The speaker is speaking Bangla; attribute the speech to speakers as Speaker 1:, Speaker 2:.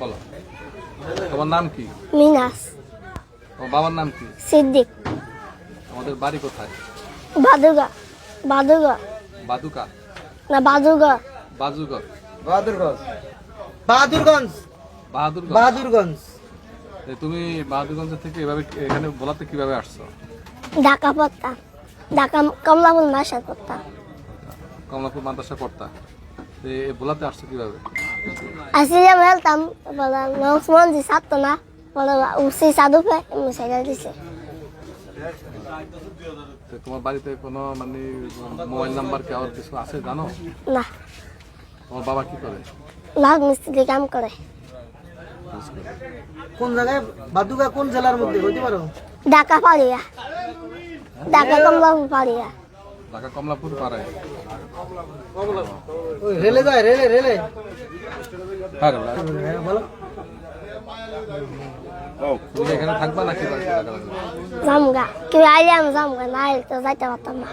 Speaker 1: বলো। তোমার নাম কি?
Speaker 2: মিনাস।
Speaker 1: তোমার বাবার নাম কি?
Speaker 2: সিদ্দিক।
Speaker 1: আমাদের বাড়ি কোথায়?
Speaker 2: বাদুগা বাদুগা
Speaker 1: বাদুকা?
Speaker 2: না বাদুগা
Speaker 1: বাজুগর
Speaker 3: বাহাদুরগঞ্জ বাহাদুরগঞ্জ
Speaker 1: বাহাদুরগঞ্জ?
Speaker 3: বাহাদুরগঞ্জ
Speaker 1: এ, তুমি বাহাদুরগঞ্জ থেকে এভাবে এখানে বলাতে কীভাবে আসছো?
Speaker 2: ঢাকা পড়তাম ঢাকা কমলাপুর মাসার পড়তাম
Speaker 1: কমলাপুর মাদ্রাসা পড়তা। তো এ ভোলাতে আসছো কীভাবে?
Speaker 2: আসলে বলতাম বলে মন্দির ছাড়তো না বলে উসি সাধু পে সেটা দিছে।
Speaker 1: তো তোমার বাড়িতে কোনো মানে মোবাইল নাম্বার কি আর কিছু আছে জানো?
Speaker 2: না।
Speaker 1: তোমার বাবা কি করে
Speaker 2: লাগ মিস্ত্রি কাম করে
Speaker 3: কোন জায়গায় বাদুগা কোন জেলার মধ্যে বলতে পারো
Speaker 2: ঢাকা পাড়িয়া ঢাকা কমলাপুর পাড়িয়া
Speaker 1: ঢাকা কমলাপুর পাড়ায়
Speaker 3: রেলে যায় রেলে রেলে
Speaker 1: হ্যাঁ
Speaker 3: বলো
Speaker 1: তুমি এখানে থাকবা নাকি?
Speaker 2: জামগা কেউ তো যাইতে পারতাম না